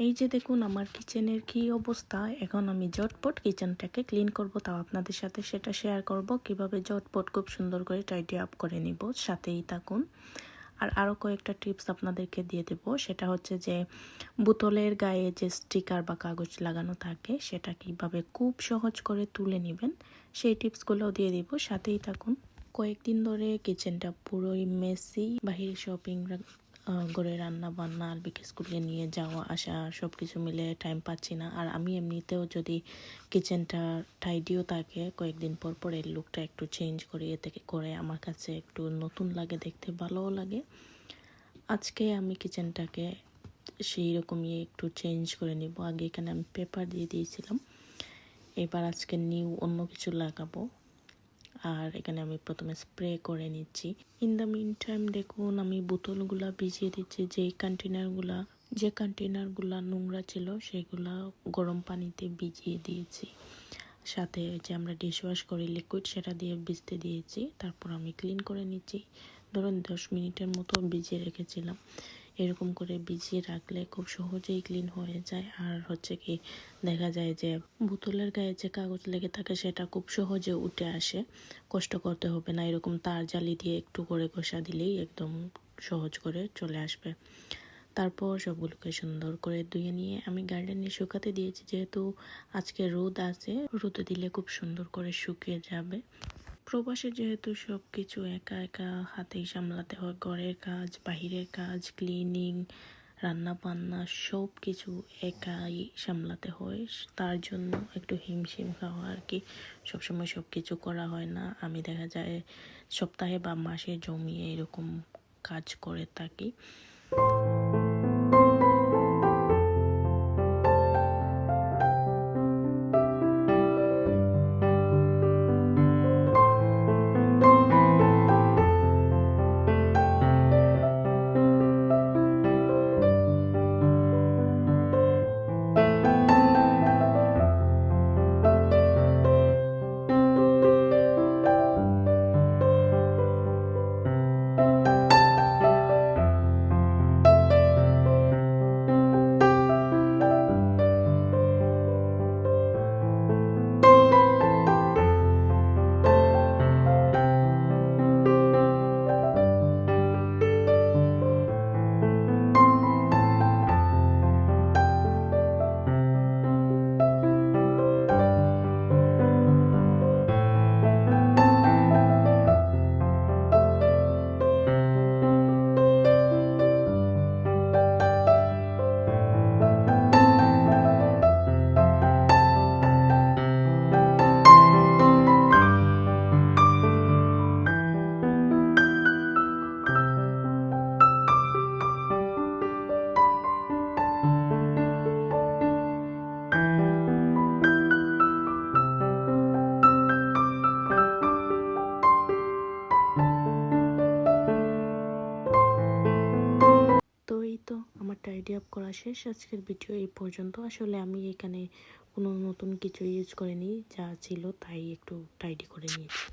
এই যে দেখুন, আমার কিচেনের কি অবস্থা? এখন আমি জটপট কিচেনটাকে ক্লিন করব, তাও আপনাদের সাথে সেটা শেয়ার করব। কীভাবে জটপট খুব সুন্দর করে টাইডি আপ করে নিব, সাথেই থাকুন। আর আরও কয়েকটা টিপস আপনাদেরকে দিয়ে দেব, সেটা হচ্ছে যে বোতলের গায়ে যে স্টিকার বা কাগজ লাগানো থাকে, সেটা কীভাবে খুব সহজ করে তুলে নেবেন, সেই টিপসগুলোও দিয়ে দিব, সাথেই থাকুন। কয়েকদিন ধরে কিচেনটা পুরোই মেসি বাহিরে শপিং করে রান্না বান্না আর বিকে স্কুলে নিয়ে যাওয়া, আসা সব কিছু মিলে টাইম পাচ্ছি না। আর আমি এমনিতেও যদি কিচেনটা টাইডিও থাকে, কয়েকদিন পর পর এই লুকটা একটু চেঞ্জ করি, এ থেকে করে আমার কাছে একটু নতুন লাগে, দেখতে ভালোও লাগে। আজকে আমি কিচেনটাকে সেই রকমই একটু চেঞ্জ করে নিব। আগে এখানে আমি পেপার দিয়ে দিয়েছিলাম। এবার আজকে নিউ অন্য কিছু লাগাবো। আর এখানে আমি প্রথমে স্প্রে করে নিচ্ছি। ইন দ্য মিন টাইম দেখুন, আমি বোতলগুলা ভিজিয়ে দিচ্ছি। যেই কন্টেনারগুলা যে কন্টেনারগুলা নোংরা ছিল, সেগুলা গরম পানিতে ভিজিয়ে দিয়েছি। সাথে যে আমরা ডিশওয়াশ করি লিকুইড সেটা দিয়ে ভিজতে দিয়েছি। তারপর আমি ক্লিন করে নিচ্ছি। ধরুন, দশ মিনিটের মতো ভিজিয়ে রেখেছিলাম। এরকম করে ভিজিয়ে রাখলে খুব সহজেই ক্লিন হয়ে যায়। আর হচ্ছে কি, দেখা যায় যে বোতলের গায়ে যে কাগজ লেগে থাকে সেটা খুব সহজে উঠে আসে। কষ্ট করতে হবে না, এরকম তার জালি দিয়ে একটু করে ঘষা দিলেই একদম সহজ করে চলে আসবে। তারপর সবগুলোকে সুন্দর করে ধুয়ে নিয়ে আমি গার্ডেনে শুকাতে দিয়েছি, যেহেতু আজকে রোদ আছে, রোদে দিলে খুব সুন্দর করে শুকিয়ে যাবে। প্রবাসে যেহেতু সব কিছু একা একা হাতেই সামলাতে হয়, ঘরের কাজ, বাহিরের কাজ ক্লিনিং রান্না বান্না সব কিছু একাই সামলাতে হয়। তার জন্য একটু হিমশিম খাওয়া আর কি। সবসময় সব কিছু করা হয় না। আমি দেখা যায় সপ্তাহে বা মাসে জমিয়ে এরকম কাজ করে থাকি। আপ করা শেষ। আজকের ভিডিও এই পর্যন্ত। আসলে আমি এখানে কোনো নতুন কিছু ইউজ করিনি, যা ছিল তাই একটু টাইডি করে নিয়েছি।